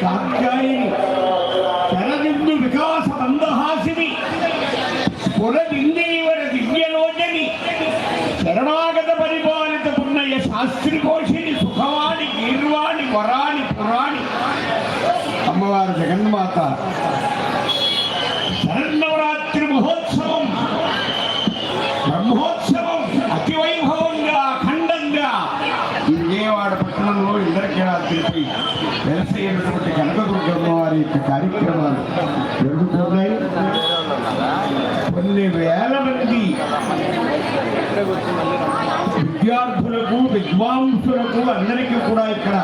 কাকাই కార్యక్రమాలు జరుగుతున్నాయి. కొన్ని వేల మంది విద్యార్థులకు విద్వాంసులకు అందరికీ కూడా ఇక్కడ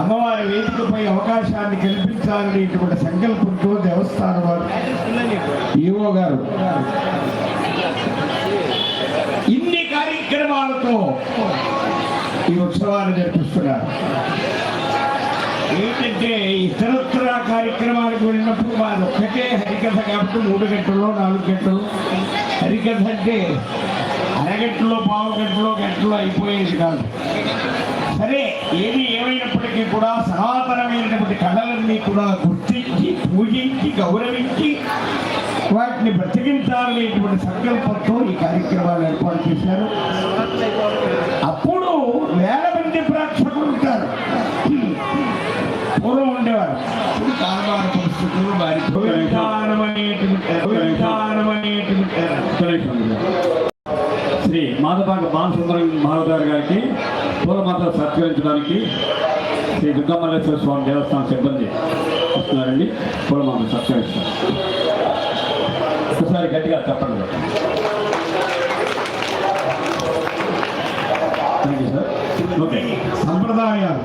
అమ్మవారి వేదికపై అవకాశాన్ని కల్పించాలనేటువంటి సంకల్పంతో దేవస్థానం వారు. ఈవో గారు ఇన్ని కార్యక్రమాలతో ఈ ఉత్సవాన్ని జరిపిస్తున్నారు. ఏంటంటే ఇతరత్ర కార్యక్రమాలకు వెళ్ళినప్పుడు వారు ఒక్కటే హరికథ కాబట్టి మూడు గంటల్లో నాలుగు గంటలు. హరికథ అంటే అరగంటలో పావు గంటలో గంటలో అయిపోయేది కాదు. సరే ఏది ఏమైనప్పటికీ కూడా సనాతనమైనటువంటి కళలన్నీ కూడా గుర్తించి పూజించి గౌరవించి వాటిని బ్రతికించాలనేటువంటి సంకల్పంతో ఈ కార్యక్రమాలు ఏర్పాటు చేశారు. అప్పుడు వేల ఇప్పుడు కాలమాన పరిస్థితులు వారి శ్రీ మాధపాక బాలసుందరం మహారాజు గారికి పూలమాత సత్కరించడానికి శ్రీ దుర్గామల్లేశ్వర స్వామి దేవస్థానం సిబ్బంది వస్తున్నారండి. పూలమాత సత్కరిస్తారు. ఒకసారి గట్టిగా చెప్పండి. థ్యాంక్ యూ సార్ ఓకే సంప్రదాయాలు.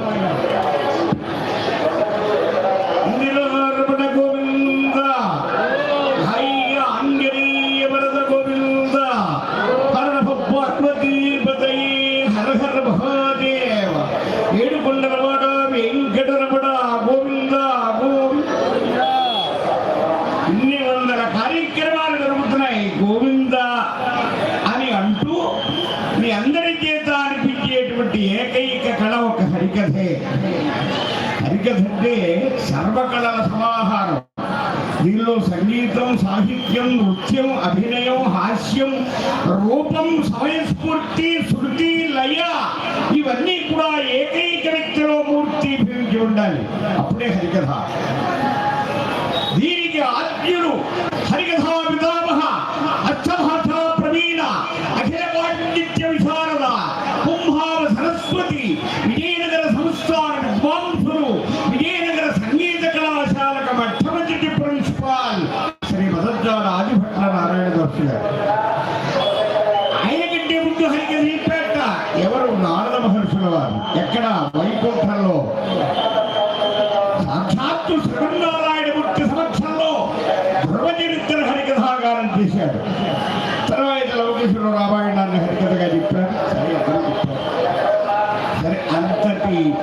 సర్వకళల సమాహారం. దీనిలో సంగీతం సాహిత్యం నృత్యం అభినయం హాస్యం రూపం సమయస్ఫూర్తి శృతి లయ ఇవన్నీ కూడా ఏకైక వ్యక్తిలో మూర్తి భవించి ఉండాలి. అప్పుడే హరికథ. దీనికి ఆద్యుడు నారాయణ దర్శి ముందు ఎవరు? నారద మహర్షుల వారు. ఎక్కడ? వైకుంఠంలో. సాక్షాత్తు శ్రీమన్నారాయణమూర్తి సమక్షంలో ధ్రువచరిత్ర హరికథాగారం చేశాడు. తర్వాత లవకేశ్వర రామాయణాన్ని హరికథగా చెప్పారు సరే అక్కడ చెప్పారు సరే అంతటి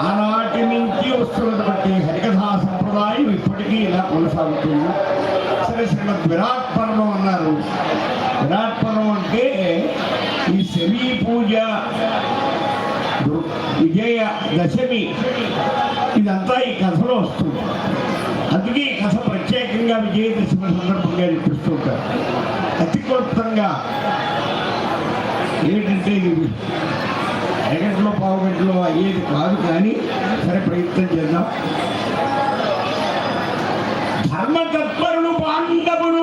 ఆనాటి నుంచి వస్తున్నటువంటి హరికథా సంప్రదాయం ఇప్పటికీ ఇలా కొనసాగుతుంది. శ్రీమద్ విరాట్ పర్వం అన్నారు. విరాట్ పర్వం అంటే ఈ శమీ పూజ విజయ దశమి ఇదంతా ఈ కథలో వస్తుంది. అందుకే ఈ కథ ప్రత్యేకంగా విజయదశమి సందర్భంగా చూపిస్తుంటారు అతి క్లుప్తంగా ఏంటంటే ఇది అరగంటలో పావు గంటలో అయ్యేది కాదు కానీ సరే ప్రయత్నం చేద్దాం. ధర్మతత్పరులు పాండవులు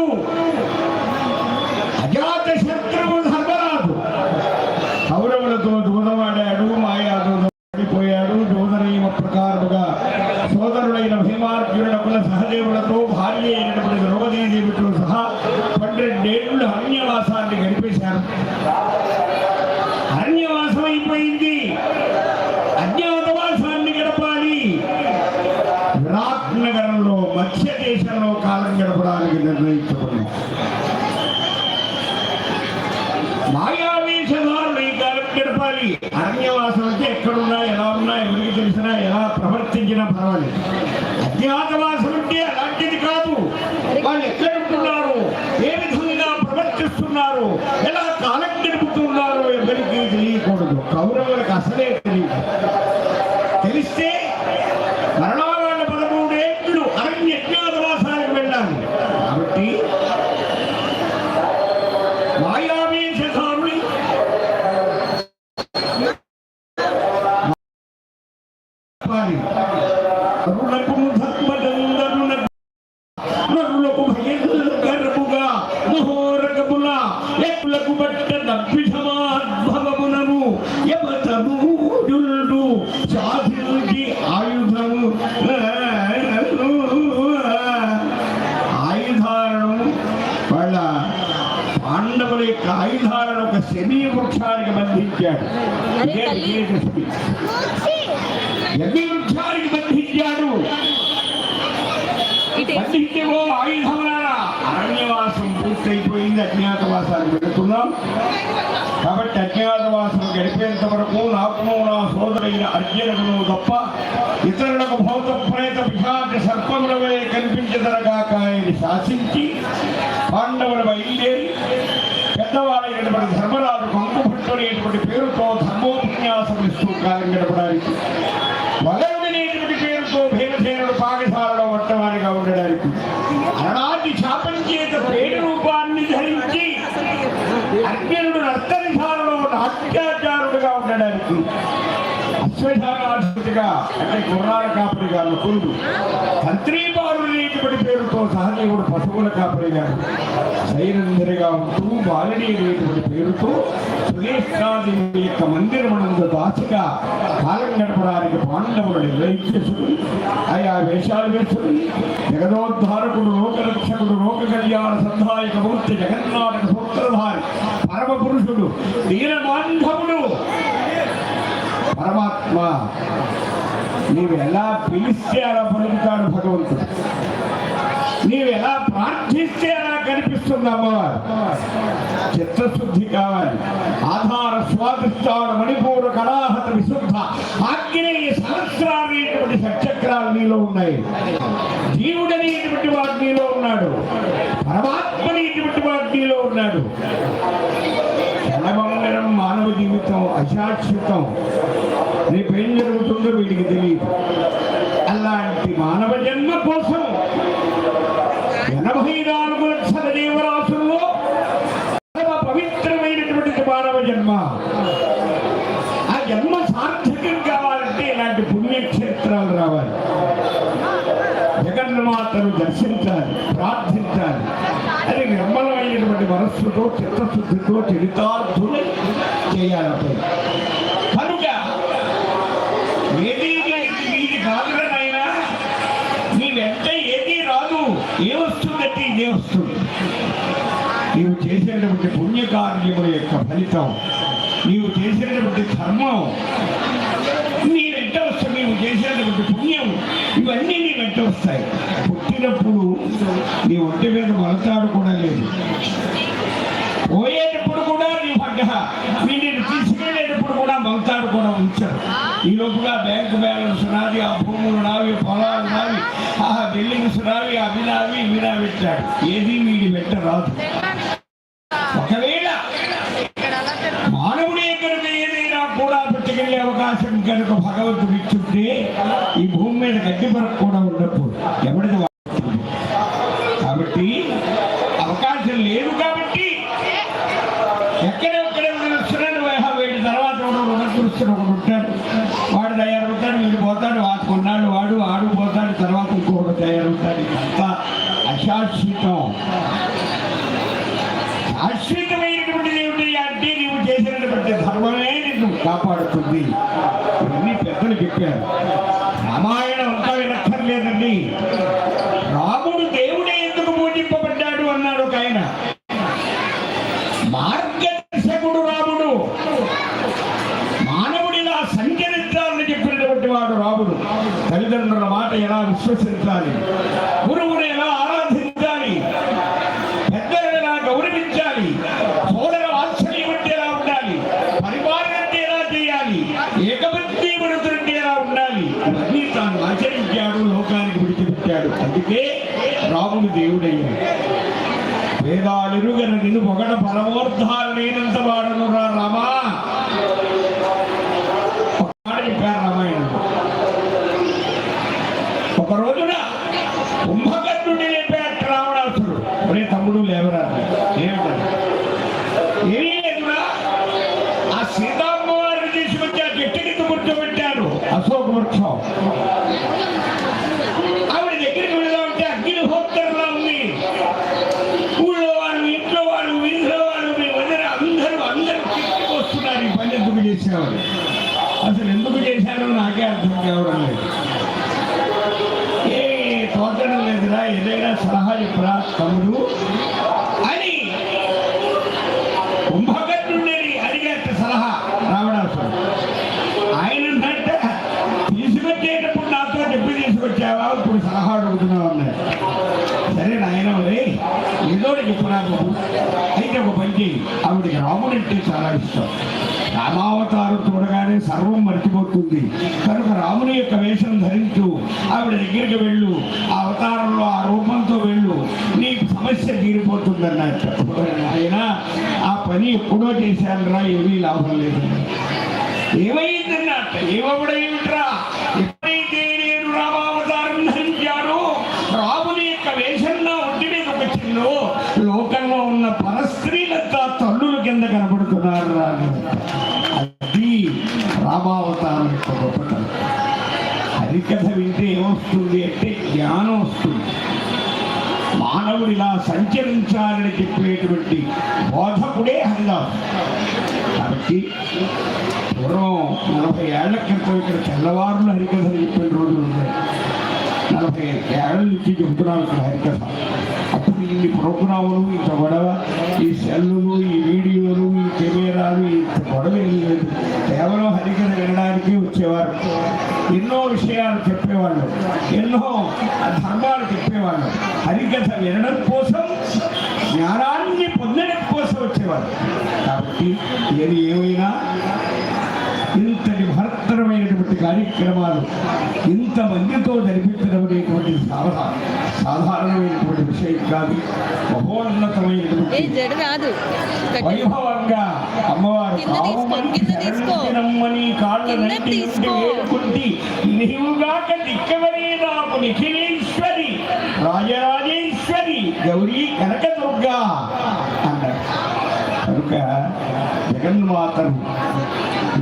అజాత శత్రువు ధర్మరాజు. కౌరవులతో దూదవాడాడు మాయాతో పడిపోయాడు దూదనీయమ ప్రకారముగా సోదరుడైన భీమార్జునుడకుల సహదేవులతో భార్య అయినటువంటి ద్రౌపదీదేవితో సహా పన్నెండేళ్ళు అరణ్యవాసాన్ని గడిపేశారు అరణ్యవాసం అయిపోయింది అజ్ఞాతవాసాన్ని గడపాలి విరాట్ నగరంలో దేశంలో కాలం గడపడానికి నిర్ణయించుకున్నాం మాయావేషధారులు ఈ కాలం గడపాలి. అరణ్యవాసం అంటే ఎక్కడున్నా ఎలా ఉన్నా ఎవరికి తెలిసినా ఎలా ప్రవర్తించినా పర్వాలేదు. అధ్యాత్మ అంటే అలాంటిది కాదు వాళ్ళు ఎక్కడ ఉంటున్నారు ఏ విధంగా ప్రవర్తిస్తున్నారు ఎలా కాలం గడుపుతున్నారు ఎవరికి తెలియకూడదు కౌరవులకు అసలే తెలియదు తెలిస్తే చెప్పాలి నరులకు ధర్మదండరులకు నరులకు భయంకరముగా మహోరకముల ఎప్పులకు పట్ట దప్పిషమాద్భవమునము యమతమూడు సాధించి ఆయుధము ఆయుధాలను వాళ్ళ పాండవుల యొక్క ఆయుధాలను ఒక శమీ వృక్షానికి బంధించాడు ఇదే విజయదశమి యజ్ఞ వృక్షానికి బంధించాడు బంధించేవో ఆయుధములారా అరణ్యవాసం పూర్తయిపోయింది అజ్ఞాతవాసాన్ని పెడుతున్నాం కాబట్టి అజ్ఞాతవాసం గడిపేంత వరకు నాకు నా సోదరైన అర్జునకును తప్ప ఇతరులకు భౌత ప్రేత పిశాచ సర్పముల వలె కనిపించదరగాక ఆయన శాసించి పాండవుల బయలుదేరి పెద్దవారైనటువంటి ధర్మరాజు కంకుభట్టునేటువంటి పేరుతో ధర్మోపన్యాసం ఇస్తూ కాలం కాపరిగా అంటే గుర్రాల కాపరిగా నకులుడు కంత్రీబాలుడనేటువంటి పేరుతో సహదేవుడు పశువుల కాపరిగా సైరంధరిగా ఉంటూ బాలిని అనేటువంటి పేరుతో సురేష్నాథి యొక్క మందిరమునందు దాచిగా కాలం గడపడానికి పాండవులు నిర్వహించేసుకుని ఆయా వేషాలు వేసుకుని జగదోద్ధారకుడు లోకరక్షకుడు లోక కళ్యాణ సంధాయక మూర్తి జగన్నాథక సూత్రధారి పరమ పురుషుడు దీనబాంధవుడు మా నీవు ఎలా పిలిస్తే అలా పలుకుతాడు భగవంతుడు. నీవు ఎలా ప్రార్థిస్తే అలా కనిపిస్తుంది అమ్మవారు. చిత్తశుద్ధి కావాలి. ఆధార స్వాదిష్టాడు మణిపూర్ కళాహత విశుద్ధ ఆగ్నేయ సహస్రాలనేటువంటి సచక్రాలు నీలో ఉన్నాయి. జీవుడనేటువంటి వాడు నీలో ఉన్నాడు. పరమాత్మ అనేటువంటి వాడు నీలో ఉన్నాడు. మానవ జీవితం అశాశ్వతం రేపేం జరుగుతుందో వీడికి తెలియదు అలాంటి మానవ జన్మ కోసం ఎనభై నాలుగు లక్షల జీవరాశుల్లో పవిత్రమైనటువంటి మానవ జన్మ. మనస్సుతో చిత్తశుద్ధితో చరితార్థులు చేయాలి అప్పుడు. కనుక ఏది నీది కాదులనైనా నీ వెంట ఏది రాదు ఏమొస్తుందంటే ఇదే వస్తుంది నీవు చేసేటువంటి పుణ్యకార్యముల యొక్క ఫలితం నీవు చేసేటువంటి ధర్మం నీకు పుణ్యం ఇవన్నీ నీ వెంట వస్తాయి. పుట్టినప్పుడు నీ ఒంటి మీద మలతాడు కూడా లేదు. పోయేటప్పుడు కూడా నీ పడ్డ వీటిని తీసుకెళ్ళేటప్పుడు కూడా మలతాడు కూడా ఉంచారు ఈ లోపుగా బ్యాంకు బ్యాలెన్స్ నాది ఆ భూములు నావి పొలాలు నావి ఆ బిల్డింగ్స్ నావి అవి నావి ఇవి నావి ఇచ్చాడు ఏది వీడి వెంట రాదు. మీద గడ్డి పరకు కూడా ఉన్నప్పుడు ఎవరిది కాబట్టి అవకాశం లేదు కాబట్టి ఎక్కడెక్కడ వస్తున్నాడు వీడి తర్వాత రుణకృష్ణుడు ఒకడు ఉంటాడు. వాడు తయారవుతాడు వీడు పోతాడు వాడు కొన్నాడు వాడు ఆడు పోతాడు తర్వాత ఇంకొకటి తయారవుతాడు. ఇదంతా అశాశ్వతం. శాశ్వతమైనటువంటిది ఏమిటి అంటే నీవు చేసినటువంటి ధర్మమే నిన్ను కాపాడుతుంది. ఇవన్నీ పెద్దలు చెప్పారు. రామాయణ లేదండి. రాముడు దేవుడే ఎందుకు పూజింపబడ్డాడు అన్నాడు ఒక ఆయన. మార్గదర్శకుడు రాముడు. మానవుడిలా సంచరించాలని చెప్పినటువంటి వాడు రాముడు. తల్లిదండ్రుల మాట ఎలా విశ్వసించాలి గురువుని ఎలా ఆరాధించాలి పెద్దలను ఎలా గౌరవించాలి సోదర వాత్సల్యం అంటే ఎలా ఉండాలి పరిపాలన అంటే ఎలా చేయాలి ఏకబుద్ధి వృద్ధులంటే ఎలా ఉండాలి ఇవన్నీ తాను ఆచరించాడు లోకానికి విడిచిపెట్టాడు అందుకే రాముడు దేవుడయ్యాడు వేదాలిరుగన పరమోర్థాలు లేనంత వాడను రా రామా. చెప్పారు రామాయణం. ఒకరోజు రోజున కుంభకర్ణుడిని లేపాడు రావణాసుడు ఒరే తమ్ముడు లేవరా ఏమిటా ఏమీ లేదురా ఆ సీతామ్మవారిని తీసుకొచ్చి ఆ చెట్టు కింద కూర్చోబెట్టారు అశోక కల్పవృక్షం ఆవిడ దగ్గరికి వెళదామంటే అగ్నిహోత్రంలా ఉంది ఊళ్ళో వాళ్ళు ఇంట్లో వాళ్ళు వీధిలో వాళ్ళు మీ వదిన అందరూ అందరూ తిరిగి వస్తున్నారు ఈ పని ఎందుకు చేసేవారు అసలు ఎందుకు చేశారో నాకే అర్థం కావడం లేదు ఏ తోచడం లేదురా ఏదైనా సలహా చెప్పురా తమ్ముడు అని కుంభకర్ణుడిని అడిగేట సలహా రావణాసుడు ఆయన అన్నట్ట తీసుకొచ్చేటప్పుడు నాతో చెప్పి తీసుకొచ్చావా ఇప్పుడు సలహా అడుగుతున్నావు అన్నాడు సరే నాయన రే ఏదో ఒకటి చెప్పు నాకు. అయితే ఒక పని చేయి ఆవిడకి అంటే చాలా ఇష్టం. రామావతారం చూడగానే సర్వం మర్చిపోతుంది. కనుక రాముని యొక్క వేషం ధరించు. ఆవిడ దగ్గరికి వెళ్ళు. ఆ అవతారంలో ఆ రూపంతో వెళ్ళు. నీ సమస్య తీరిపోతుందన్నట్టు ఆయన ఆ పని ఎప్పుడో చేశానురా ఏమీ లాభం లేదు. ఏమైందన్నట్ట ఏమవుడేమిట్రా జ్ఞానం యొక్క గొప్పతనం హరికథ వింటే ఏమొస్తుంది అంటే జ్ఞానం వస్తుంది మానవుడు ఇలా సంచరించాలని చెప్పేటువంటి బోధకుడే హరిదాసు. కాబట్టి పూర్వం నలభై ఏళ్ళ క్రితం ఇక్కడ తెల్లవారులు హరికథలు చెప్పిన రోజులు ఉన్నాయి. నలభై ఏళ్ళ నుంచి చెబుతున్నాం ఇక్కడ హరికథ అప్పుడు ఇన్ని ప్రోగ్రాములు ఇంత గొడవ ఈ సెల్లులు ఈ వీడియోలు ఈ కెమెరాలు ఇంత గొడవ ఏం లేదు. కేవలం హరికథ వినడానికి వచ్చేవారు. ఎన్నో విషయాలు చెప్పేవాళ్ళు. ఎన్నో ధర్మాలు చెప్పేవాళ్ళు. హరికథ వినడం కోసం జ్ఞానాన్ని పొందడం కోసం వచ్చేవారు. కాబట్టి ఏది ఏమైనా ఇంత మహత్తరమైనటువంటి కార్యక్రమాలు ఇంతమందితో జరిపించడం అనేటువంటి సాధారణమైనటువంటి విషయం కాదు. మహోన్నతమైనటువంటి వైభవంగా అమ్మవారు కాళ్ళ. వేడుకుంటి నీవుగాక దిక్కవరే నాకు నిఖిలేశ్వరి రాజరాజేశ్వరి గౌరీ కనకదుర్గా అన్నాడు. కనుక జగన్మాతను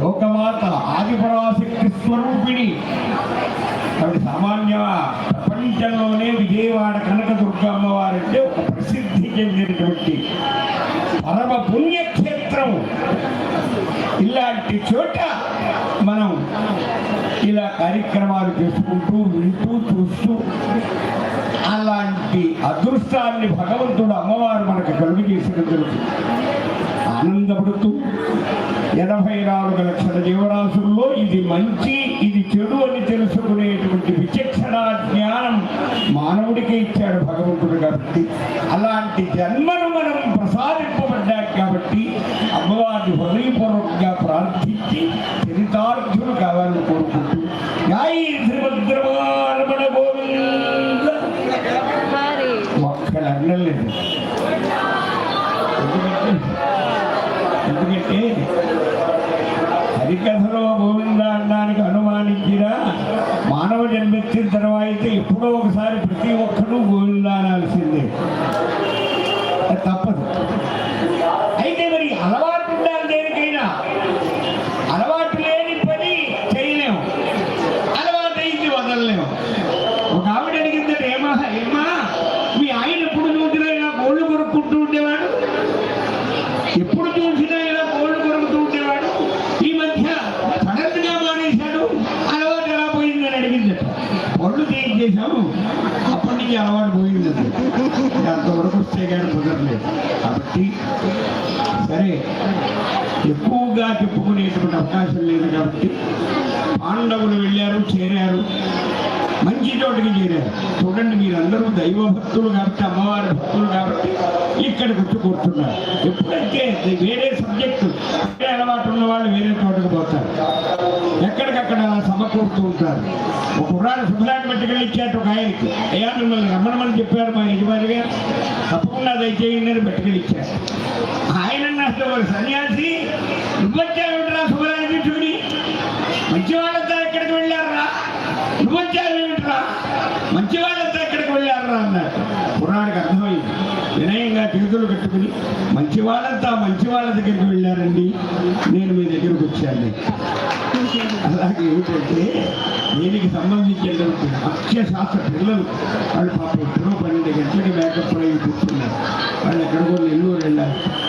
లోకమాత ఆదిపరాశక్తి స్వరూపిణి. ఆవిడ సామాన్య ప్రపంచంలోనే విజయవాడ కనకదుర్గ అమ్మవారంటే ఒక ప్రసిద్ధి చెందినటువంటి పరమ పుణ్యక్షేత్రం. ఇలాంటి చోట మనం ఇలా కార్యక్రమాలు చేసుకుంటూ వింటూ చూస్తూ అలాంటి అదృష్టాన్ని భగవంతుడు అమ్మవారు మనకు కలుగు చేసినందుకు ఆనందపడుతూ ఎనభై నాలుగు లక్షల జీవరాశుల్లో ఇది మంచి ఇది చెడు అని తెలుసుకునేటువంటి విచక్షణ జ్ఞానం మానవుడికే ఇచ్చాడు భగవంతుడు కాబట్టి. అలాంటి జన్మను మనం ప్రసాదింపబడ్డాం కాబట్టి అమ్మవారిని హృదయపూర్వకంగా ప్రార్థించి చరితార్థులు కావాలని కోరుకుంటూ అయితే ఇప్పుడు ఒకసారి ప్రతి ఒక్కరూ గోవిందానాల్సిందే అనాల్సిందే అది తప్పదు అయితే మరి అలవాటు ఉండాలి దేనికైనా అలవాటు లేని పని చేయలేము అలవాటు అయింది వదలలేము ఒక ఆవిడ అడిగిందట ఏమా ఏమా మీ ఆయన ఎప్పుడు చూసినా ఇలా గోళ్ళు కొరుక్కుంటూ ఉండేవాడు ఎప్పుడు చూసినా ఇలా గోళ్ళు కొరుకుతూ ఉండేవాడు ఈ మధ్య సడన్గా మానేశాడు అలవాటు ఎలా పోయిందని అడిగిందట ఒళ్ళు చేయించేశాము అప్పటి నుంచి అలవాటు పోయింది అంతవరకు వస్తే కానీ కుదరలేదు కాబట్టి సరే ఎక్కువగా చెప్పుకునేటువంటి అవకాశం లేదు కాబట్టి పాండవులు వెళ్ళారు చేరారు. మంచి చోటికి చేరారు. చూడండి మీరందరూ దైవ భక్తులు కాబట్టి అమ్మవారి భక్తులు కాబట్టి ఇక్కడికి వచ్చి కూర్చున్నారు ఎప్పుడైతే వేరే సబ్జెక్టు వేరే అలవాటు ఉన్న వాళ్ళు వేరే చోటకి పోతారు. ఎక్కడికక్కడ సమకూరుతూ ఉంటారు. ఒక కుర్రాడు శుభ్రాన్ని పట్టుకెళ్ళి ఇచ్చారు ఒక ఆయనకి. అయ్యా మిమ్మల్ని రమ్మనమని చెప్పారు మా యజమాని గారు. తప్పకుండా దయచేయండి అని పట్టుకెళ్ళి ఇచ్చారు. ఆయన అసలు ఒక సన్యాసి నువ్వొచ్చావురా శుభ్రానికి చూడి మంచి వాళ్ళంతా ఎక్కడికి వెళ్ళారా నువ్వొచ్చావేమిట్రా మంచి వాళ్ళంతా ఎక్కడికి వెళ్ళారా అన్నారు పురాణికి అర్థమైంది వినయంగా చేతులు కట్టుకుని మంచి వాళ్ళంతా మంచి వాళ్ళ దగ్గరికి వెళ్ళారండి. నేను మీ దగ్గరకు వచ్చాను. అలాగే ఏమిటంటే దీనికి సంబంధించినటువంటి ముఖ్య శాస్త్ర పిల్లలు వాళ్ళు పాపం ఎప్పుడో పన్నెండు గంటలకి మేకప్ అయి కూర్చున్నారు. వాళ్ళు ఎక్కడికో నెల్లూరు వెళ్ళారు.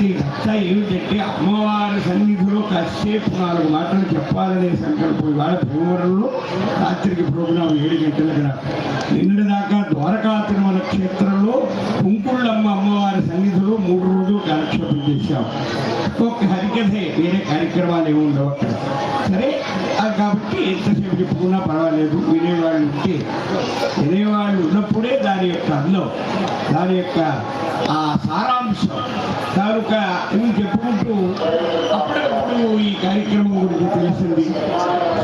ఇదంతా ఏమిటంటే అమ్మవారి సన్నిధిలో కాసేపు నాలుగు మాటలు చెప్పాలనే సంకల్పం ఇవాళ భీమవరంలో రాత్రికి ప్రోగ్రాం ఏడు గంటలకు నిన్నటి దాకా ద్వారకా తిరుమల క్షేత్రంలో కుంకుళ్ళమ్మ అమ్మవారి సన్నిధిలో మూడు రోజులు కాలక్షేపం చేశాం. ఒక్కొక్క హరికథే వేరే కార్యక్రమాలు ఏమి ఉండవు అక్కడ. సరే? కాబట్టి ఎంతసేపు చెప్పుకున్నా పర్వాలేదు. వినేవాళ్ళు ఉంటే వినేవాళ్ళు ఉన్నప్పుడే దాని యొక్క అందులో దాని యొక్క ఆ సారాంశం కనుక ఇవి చెప్పుకుంటూ అప్పుడప్పుడు ఈ కార్యక్రమం గురించి తెలిసింది.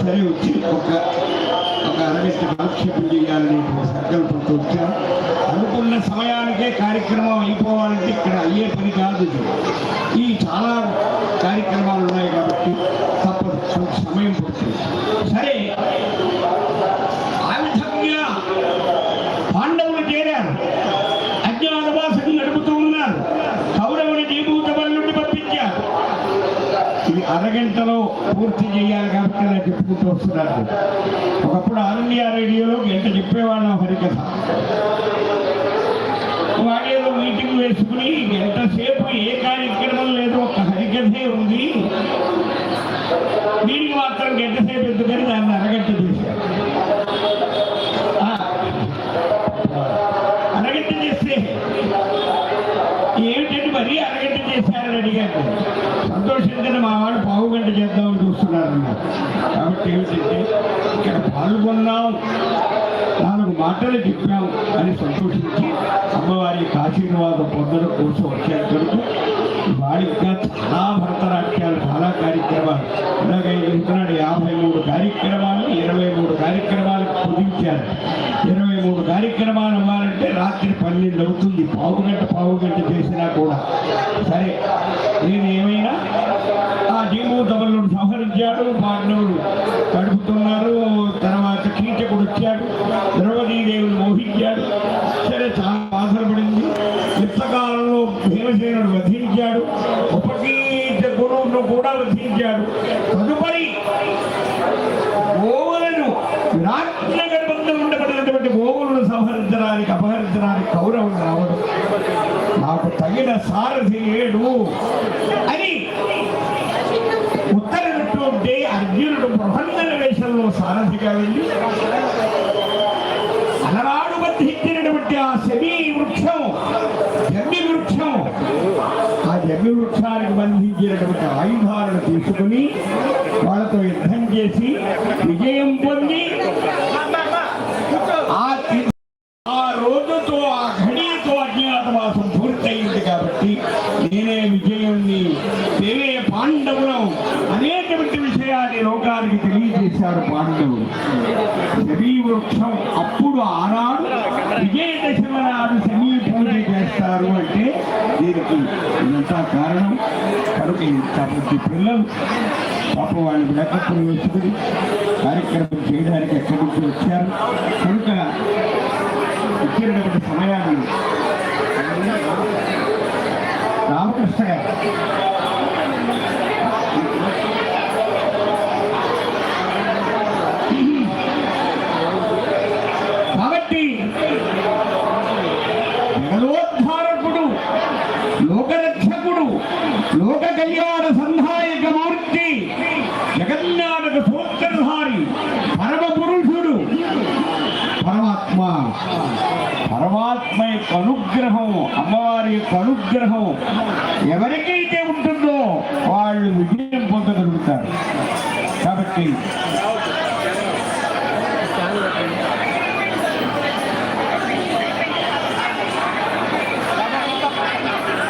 సరే వచ్చి ఒక ఒక అరగంట కాలక్షేపం చేయాలని సంకల్పంతో వచ్చాను. అనుకున్న సమయానికే కార్యక్రమం అయిపోవాలంటే ఇక్కడ అయ్యే పని కాదు ఈ చాలా కార్యక్రమాలు ఉన్నాయి కాబట్టి తప్పదు కొంత సమయం పడుతుంది సరే ఆ విధంగా పాండవులు చేరారు అజ్ఞాతవాసం నడుపుతూ ఉన్నారు కౌరవుని జీభూత నుండి పంపించారు ఇది అరగంటలో పూర్తి చేయాలి కాబట్టి అలా చెప్పుకుంటూ వస్తున్నారు. ఒకప్పుడు ఆల్ ఇండియా రేడియోలో ఎంత చెప్పేవాళ్ళం హరికథ. వాళ్ళేదో మీటింగ్ వేసుకుని ఎంతసేపు ఏ కార్యక్రమం లేదు ఒక హరికథే ఉంది. దీనికి మాత్రం గంట ఎందుకని దాన్ని అరగట్టదు. సంతోషించిన మా వాళ్ళు పావు గంట చేద్దామని చూస్తున్నారు కాబట్టి ఏమిటంటే ఇక్కడ పాల్గొన్నాం నాలుగు మాటలు చెప్పాం అని సంతోషించి అమ్మవారి ఆశీర్వాదం పొందడం కోసం వచ్చారు. కనుక వాడి ఇంకా చాలా భరతనాట్యాలు చాలా కార్యక్రమాలు. ఇలాగే ఇంతనాడు యాభై మూడు కార్యక్రమాలు ఇరవై మూడు కార్యక్రమాలకు కుదించారు. ఇరవై మూడు కార్యక్రమాలు అవ్వాలంటే రాత్రి పన్నెండు అవుతుంది. పావు గంట పావు గంట చేసినా కూడా. సరే నేను ఏమైనా ఆ జీవోదవలను సంహరించాడు పాండవులు గడుపుతున్నారు తర్వాత కీచకుడు వచ్చాడు ద్రౌపదీదేవిని మోహి కూడా తదుపరి గోవులను విరాట్నగర్ వద్ద ఉండబడినటువంటి గోవులను సంహరించడానికి అపహరించడానికి కౌరవులు రావడం. నాకు తగిన సారథి లేడు అని ఉత్తరగట్టు ఉంటే అర్జునుడు ప్రబంధన వేషంలో సారథిగా వెళ్ళి అలనాడు బంధించినటువంటి ఆ శమీ వృక్షం జమ్మి వృక్షం ఆ జమ్మి వృక్షానికి బంధించినటువంటి ఆయుధాలను తీసుకుని వాళ్ళతో యుద్ధం చేసి విజయం పొంది ఆ రోజుతో ఆ ఘడియతో అజ్ఞాతవాసం పూర్తయింది కాబట్టి నేనే విజయుణ్ణి నేనే పాండవులం అనేటువంటి విషయాన్ని లోకానికి తెలియజేశారు పాండవులు. శరీవృక్షం అప్పుడు ఆనాడు విజయదశమి నాడు శమీ పూజ చేస్తారు అంటే దీనికి ఇదంతా కారణం. కనుక ఇంత పిల్లలు పాప వాళ్ళు మేకప్పులు వేసుకుని కార్యక్రమం చేయడానికి ఎక్కడి నుంచి వచ్చారు? కనుక ఇచ్చినటువంటి సమయాన్ని రామకృష్ణ గారు కాబట్టి జగదోద్ధారకుడు లోకరక్షకుడు లోక కళ్యాణ సంధాయక మూర్తి జగన్నాథక సూత్రధారి పరమ పురుషుడు పరమాత్మ యొక్క అనుగ్రహం అమ్మవారి యొక్క అనుగ్రహం. ఎవరికైతే ఉంటుందో వాళ్ళు విజయం పొందగలుగుతారు. కాబట్టి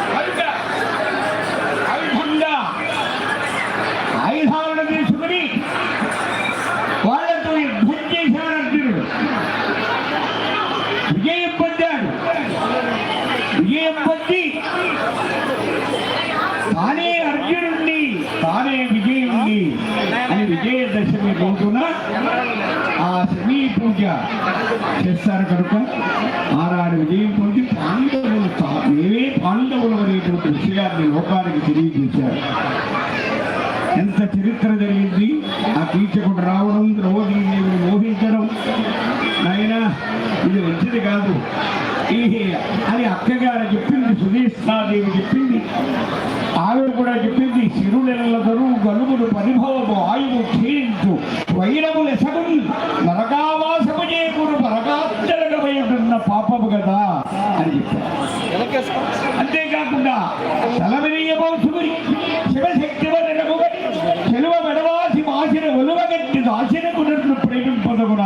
కనుక ఆయుధంగా ఆయుధాలను తీసుకుని వాళ్ళతో యుద్ధం చేశాడు అర్జునుడు విజయం పొందాడు విజయం పొంది తానే అర్జునుడిని ఆ శమీ పూజ చేస్తారు కనుక. ఆనాడు విజయం పొంది పాండవులు తా- పాండవులు అనేటువంటి విషయాన్ని లోకానికి తెలియజేశారు. ఎంత చరిత్ర జరిగింది? ఆ కీచకుడు రావడం ద్రౌపదీదేవిని మోహించడం. నాయన ఇది మంచిది కాదు. ఈ అని అక్కగారు చెప్పి సుధీష్ణాదేవి చెప్పింది. ఆమె కూడా చెప్పింది సిరులెల్ల దరువు గలుగులు పరిభవము ఆయువు క్షీణించు. వైరములు ఎసగులు నరకావాసము చేకూరు పరకాంతరగమయుడున్న పాపము కదా అని చెప్పారు. అంతేకాకుండా తలవినీయ వంశముని శివశక్తి వరనముగని చెలువ మెడవాసి మాసిన ఒలువగట్టి దాసిన కునట్లు ప్రేమింపదగున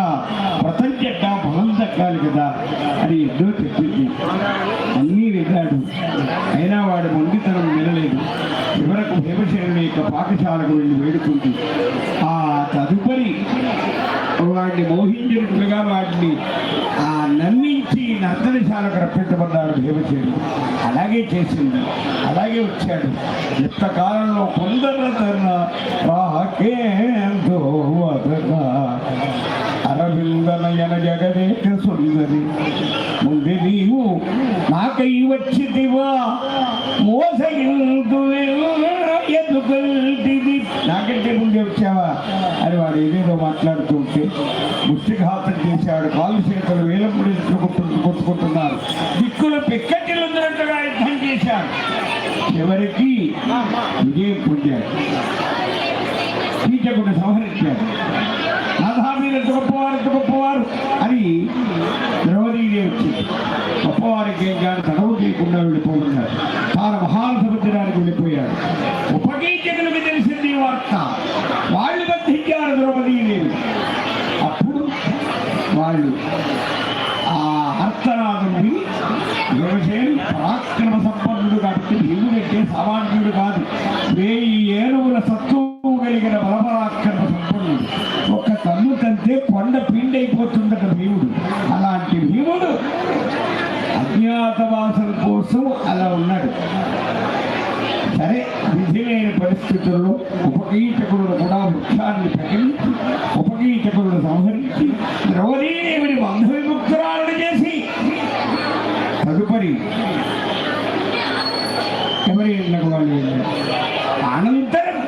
ప్రపంచంగా బలం దక్కాలి కదా అని ఎన్నో చెప్పింది. అన్నీ విన్నాడు అయినా వాడు మొండితనం వినలేదు చివరకు భీమసేనుని యొక్క పాఠశాలకు వెళ్ళి వేడుకుంది. ఆ తదుపరి వాడిని మోహించినట్లుగా వాటిని ఆ నమ్మించి నర్తనశాలకు రప్పించబడ్డాడు భీమసేనుడు అలాగే చేసింది. అలాగే వచ్చాడు. ఎంతకాలంలో కొందరు తన రాకేందో అరవిందనయన జగదేక సుందరి. ముందు నీవు నాకై వచ్చిదివా మోసగిల్దు ఎదుగుల్దిది నాకంటే ముందే వచ్చావా? అని వాడు ఏదేదో మాట్లాడుతుంటే ముష్టిఘాతం చేశాడు. కాలు చేతులు వేలప్పుడు కొట్టుకుంటున్నారు. దిక్కులు పిక్కటిల్లున్నట్టుగా యుద్ధం చేశాడు. చివరికి విజయం పొందాడు కీచకుడు సంహరించాడు. నాథా మీరు ఎంత గొప్పవారు ఎంత గొప్పవారు అని ద్రౌపదీదేవి వచ్చింది. గొప్పవారికి ఏం కాదు తడవు చేయకుండా వెళ్ళిపోతున్నారు. తాను మహాసముద్రానికి వెళ్ళిపోయాడు. ఉపకీచకులకు తెలిసింది వార్త. వాళ్ళు బతికారు ద్రౌపది అప్పుడు వాళ్ళు ఆ అర్థనాథం విని వ్యవసాయం పరాక్రమ సంపన్నుడు కాబట్టి భీముడంటే సామాన్యుడు కాదు. వేయి ఏనుగుల సత్తువు కలిగిన బలపరాక్రమ సంపన్నుడు. ఒక్క తన్ను తంతే కొండ పిండైపోతుందట భీముడు. అలాంటి భీముడు అజ్ఞాతవాసం కోసం అలా ఉన్నాడు. సరే వీలైన పరిస్థితుల్లో ఉపకీచకులను కూడా వృక్షాన్ని ప్రకటించి ఉపకీచకులను సంహరించి ద్రౌపదీదేవిని బంధ విముక్తురాలను చేసి తదుపరి ఎవరి ఇళ్ళకు వాళ్ళు అనంతరం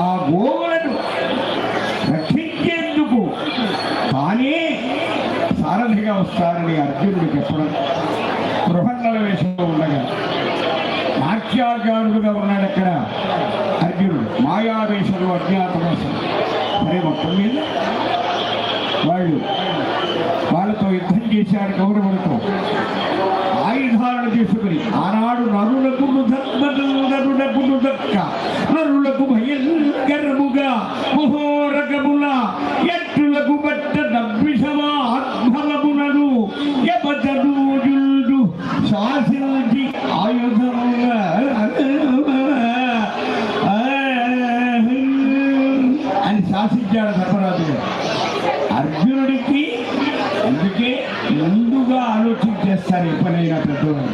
ఆ గోవులను రక్షించేందుకు తానే సారథిగా వస్తారని అర్జునుడు చెప్పడం బృహన్నల వేషంలో ఉండగా నాట్యాగారుడుగా ఉన్నాడు అక్కడ అర్జునుడు మాయావేశంలో అజ్ఞాతవాసం సరే మొత్తం మీద వాళ్ళు వాళ్ళతో యుద్ధం చేశారు కౌరవులతో ఆయుధాలను తీసుకుని ఆనాడు నరులకు నరులకు భయం నరులకు భయంకరముగా మహోరకముల ఎట్టులకు బట్ట నవ్విషమా ఆత్మలమునను యమజనూజుడు శాసించి ఆయుధముగా అని శాసించాడు ధర్మరాజు గారు అర్జునుడికి అందుకే ముందుగా ఆలోచించేస్తారు ఎప్పుడైనా పెద్దవాళ్ళు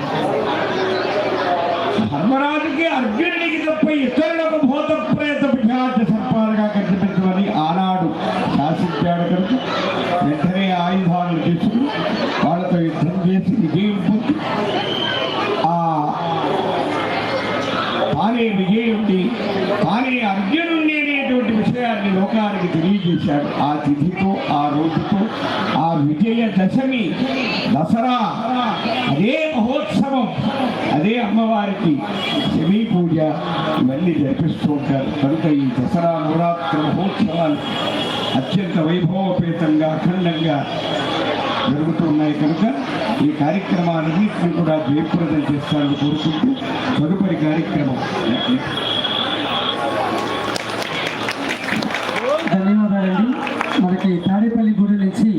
ధర్మరాజుకి అర్జునుడికి తప్ప ఇతరులకు భూత ప్రేత పిఠాచ సర్పాలుగా కనిపించమని ఆనాడు శాసించాడు కనుక వెంటనే ఆయుధాలను తీసుకుని వాళ్ళతో యుద్ధం చేసి విజయం పొంది ఆ తానే విజయం తానే అర్జునుడి అనేటువంటి విషయాన్ని చేశాడు ఆ తిథితో ఆ రోజుతో ఆ విజయ దశమి దసరా అదే మహోత్సవం అదే అమ్మవారికి శమీ పూజ ఇవన్నీ జరిపిస్తూ ఉంటారు. కనుక ఈ దసరా నవరాత్రి మహోత్సవాలు అత్యంత వైభవపేతంగా అఖండంగా జరుగుతున్నాయి కనుక ఈ కార్యక్రమాలన్నింటినీ కూడా జయప్రదం చేస్తారని కోరుకుంటూ తదుపరి కార్యక్రమం గారండి మనకి తాడేపల్లి గుడి నుంచి